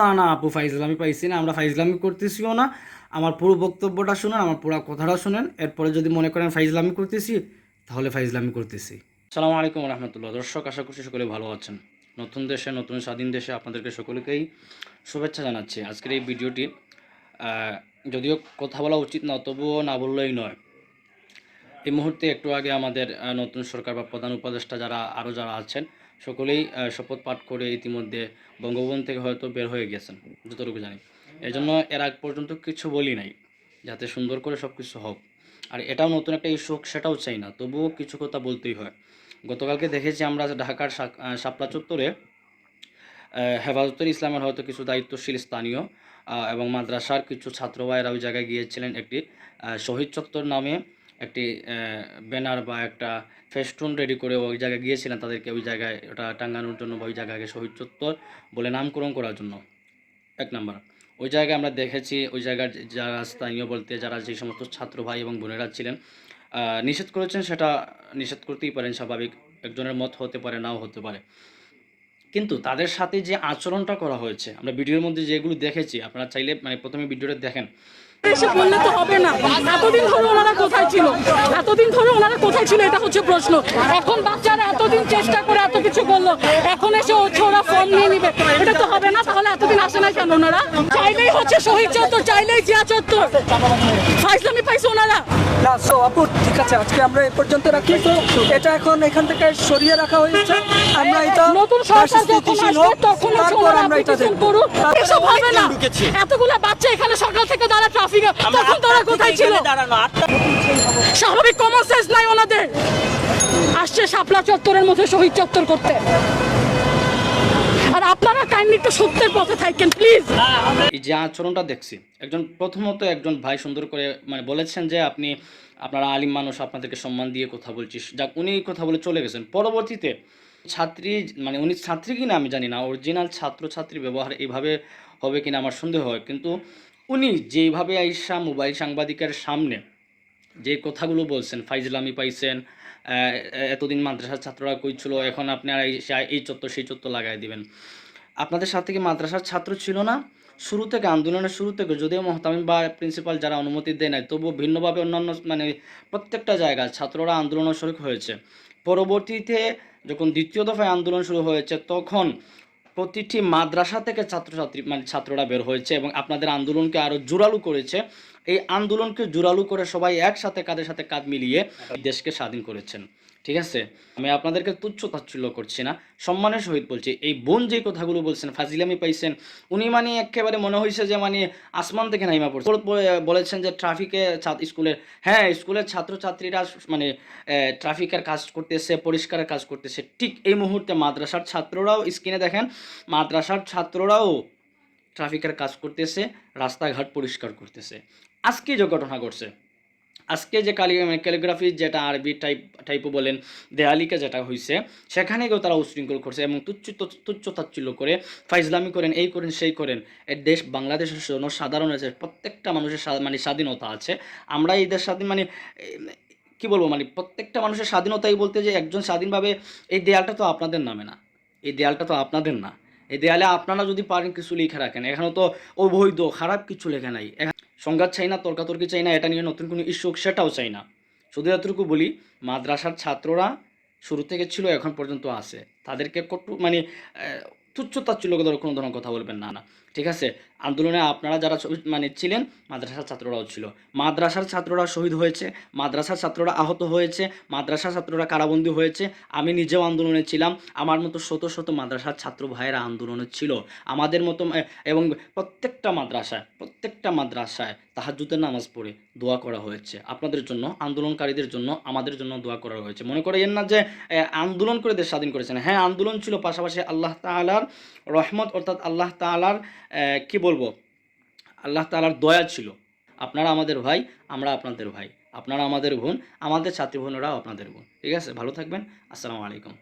না না, আপু ফাইজলামি পাইছি না, আমরা ফাইজলামি করতেছিও না। আমার পুরো বক্তব্যটা শুনেন, আমার পুরো কথাটা শুনেন। এরপরে যদি মনে করেন ফাইজলামি করতেছি, তাহলে ফাইজলামি করতেছি। সালামু আলাইকুম রহমতুল্লাহ। দর্শক, আশা করছি সকলে ভালো আছেন। নতুন দেশে, নতুন স্বাধীন দেশে আপনাদেরকে সকলকেই শুভেচ্ছা জানাচ্ছি। আজকের এই ভিডিওটি যদিও কথা বলা উচিত না, তবুও না বললেই নয়। এই মুহূর্তে একটু আগে আমাদের নতুন সরকার বা প্রধান উপদেষ্টা যারা আরও যারা আছেন, সকলেই শপথ পাঠ করে ইতিমধ্যে বঙ্গভবন থেকে হয়তো বের হয়ে গেছেন, যতটুকু জানি। এই জন্য এর আগ পর্যন্ত কিছু বলি নাই, যাতে সুন্দর করে সব কিছু হোক। আর এটাও নতুন একটা ইস্যু হোক, সেটাও চাই না, তবুও কিছু কথা বলতেই হয়। গতকালকে দেখেছি আমরা ঢাকার শাপলা চত্বরে হেফাজতুল ইসলামের হয়তো কিছু দায়িত্বশীল স্থানীয় এবং মাদ্রাসার কিছু ছাত্র ওই জায়গায় গিয়েছিলেন একটি শহীদ চত্বর নামে। একটি ব্যানার বা একটা ফেস্টুন রেডি করে ওই জায়গায় গিয়েছিলেন তাদেরকে ওই জায়গায় ওটা টাঙ্গানোর জন্য বা ওই জায়গাকে শহীদ চত্বর বলে নামকরণ করার জন্য। এক নাম্বার ওই জায়গায় আমরা দেখেছি ওই জায়গার যারা স্থানীয় বলতে যারা যে সমস্ত ছাত্র ভাই এবং বোনেরা ছিলেন নিষেধ করেছেন সেটা নিষেধ করতেই পারেন, স্বাভাবিক। একজনের মত হতে পারে, নাও হতে পারে। কিন্তু তাদের সাথে যে আচরণটা করা হয়েছে, আমরা ভিডিওর মধ্যে যেগুলো দেখেছি, আপনারা চাইলে মানে প্রথমে ভিডিওটা দেখেন। এসে না। এতদিন চেষ্টা করে এত কিছু ওরা এটা তো হবে না, তাহলে এতদিন ওনারা? চাইলেই শহীদ চাইলেই না সো আপু ঠিক আছে আজকে আমরা এ পর্যন্ত রাখি। এটা এখন এখান থেকে সরিয়ে রাখা হয়েছে। আমরা এটা নতুন সরকার যখন স্থিতিশীল আসবে তখন তারপর আমরা এটা petition দেখব। এসব হবে না। এতগুলো বাচ্চা এখানে সকাল থেকে দাঁড়া ট্রাফিকে তখন তারা কোথায় ছিল? স্বাভাবিক কমন সেন্স নাই ওনাদের। আসছে শাপলা চত্বরের মধ্যে শহীদ চত্বর করতে। আর আপনারা কাইন্ডলি একটু সত্যের পথে থাকেন প্লিজ এই যে আচরণটা দেখছি, একজন প্রথমত একজন ভাই সুন্দর করে মানে বলেছেন যে আপনি, আপনারা আলিম মানুষ, আপনাদেরকে সম্মান দিয়ে কথা বলছিস। যাক, উনি কথা বলে চলে গেছেন। পরবর্তীতে ছাত্রী মানে উনি ছাত্রী কিনা আমি জানি না অরিজিনাল ছাত্র ছাত্রী ব্যবহার এইভাবে হবে কিনা আমার সন্দেহ হয়। কিন্তু উনি যেইভাবে আইসা মোবাইল সাংবাদিকের সামনে যে কথাগুলো বলছেন, ফাইজলামি পাইছেন এতদিন মাদ্রাসার ছাত্ররা কইছিল, এখন আপনারা এই এই চত্বর সেই চত্বর লাগাই দিবেন। আপনাদের সাথে কি মাদ্রাসার ছাত্র ছিল না? শুরু থেকে, আন্দোলনের শুরু থেকে, যদিও মহতামিম বা প্রিন্সিপাল যারা অনুমতি দেয় নাই, তবুও ভিন্নভাবে অন্যান্য মানে প্রত্যেকটা জায়গায় ছাত্ররা আন্দোলন শরিক হয়েছে। পরবর্তীতে, যখন দ্বিতীয় দফায় আন্দোলন শুরু হয়েছে, তখন প্রতিটি মাদ্রাসা থেকে ছাত্রছাত্রী মানে ছাত্ররা বের হয়েছে এবং আপনাদের আন্দোলনকে আরও জোরালো করেছে। এই আন্দোলনকে জোরালো করে সবাই একসাথে কাঁধের সাথে কাঁধ মিলিয়ে দেশকে স্বাধীন করেছেন। ঠিক আছে? আমি আপনাদেরকে তুচ্ছ তাচ্ছল্য করছি না। সম্মানের সহিত বলছি, এই বোন যে কথাগুলো বলছেন, ফাজিলামি পাইছেন, উনি মানে একেবারে মনে হয়েছে যে মানে আসমান থেকে নাইমা পড়ছে। বলেছেন যে ট্রাফিকে স্কুলের হ্যাঁ স্কুলের ছাত্রছাত্রীরা মানে ট্রাফিকের কাজ করতেছে, পরিষ্কারের কাজ করতেছে। ঠিক এই মুহূর্তে মাদ্রাসার ছাত্ররাও, স্ক্রিনে দেখেন, মাদ্রাসার ছাত্ররাও ট্রাফিকের কাজ করতেছে, রাস্তাঘাট পরিষ্কার করতেছে। আজকে যে ঘটনা ঘটছে আজকে যে কালি মানে ক্যালিগ্রাফি যেটা আরবি টাইপ টাইপও বলেন, দেয়ালিকা যেটা হয়েছে সেখানে গিয়েও তারা উশৃঙ্খল করছে এবং তুচ্ছ তুচ্ছ তাচ্ছিল্য করে ফাইজলামি করেন, এই করেন, সেই করেন। এই দেশ বাংলাদেশের জনসাধারণ আছে, প্রত্যেকটা মানুষের মানে স্বাধীনতা আছে। আমরা এই দেশ স্বাধীন মানে কি বলব? মানে প্রত্যেকটা মানুষের স্বাধীনতাই বলতে যে একজন স্বাধীনভাবে এই দেয়ালটা তো আপনাদের নামে না। এই দেয়ালটা তো আপনাদের না। এই দেয়ালে আপনারা যদি পারেন কিছু লিখে রাখেন। এখানে তো অবৈধ, খারাপ কিছু লেখা নাই। সংঘাত চাই না, তর্কাতর্কি চাই না, এটা নিয়ে নতুন কোনো ইস্যু সেটাও চাই না। শুধু এতটুকু বলি, মাদ্রাসার ছাত্ররা শুরু থেকে ছিল, এখন পর্যন্ত আছে। তাদেরকে কটু মানে তুচ্ছ ধরো কোনো ধরনের কথা বলবেন না না। ঠিক আছে? আন্দোলনে আপনারা যারা মানে ছিলেন মাদ্রাসার ছাত্ররাও ছিল। মাদ্রাসার ছাত্ররা শহীদ হয়েছে মাদ্রাসার ছাত্ররা আহত হয়েছে মাদ্রাসার ছাত্ররা কারাবন্দী হয়েছে। আমি নিজেও আন্দোলনে ছিলাম। আমার মতো শত শত মাদ্রাসার ছাত্র ভাইয়েরা আন্দোলনে ছিল। আমাদের মতো এবং প্রত্যেকটা মাদ্রাসায় প্রত্যেকটা মাদ্রাসায় তাহাজুদের নামাজ পড়ে দোয়া করা হয়েছে। আপনাদের জন্য আন্দোলনকারীদের জন্য আমাদের জন্য দোয়া করা হয়েছে। মনে করেন না যে আন্দোলন করে দেশ স্বাধীন করেছেন। হ্যাঁ আন্দোলন ছিল পাশাপাশি আল্লাহ তাআলার রহমত অর্থাৎ আল্লাহ তাআলার এ, কি বলব? আল্লাহ তালার দয়া ছিল। আপনারা আমাদের ভাই, আমরা আপনাদের ভাই। আপনারা আমাদের বোন, আমাদের ছাত্রী বোনেরাও আপনাদের বোন। ঠিক আছে? ভালো থাকবেন। আসসালামু আলাইকুম।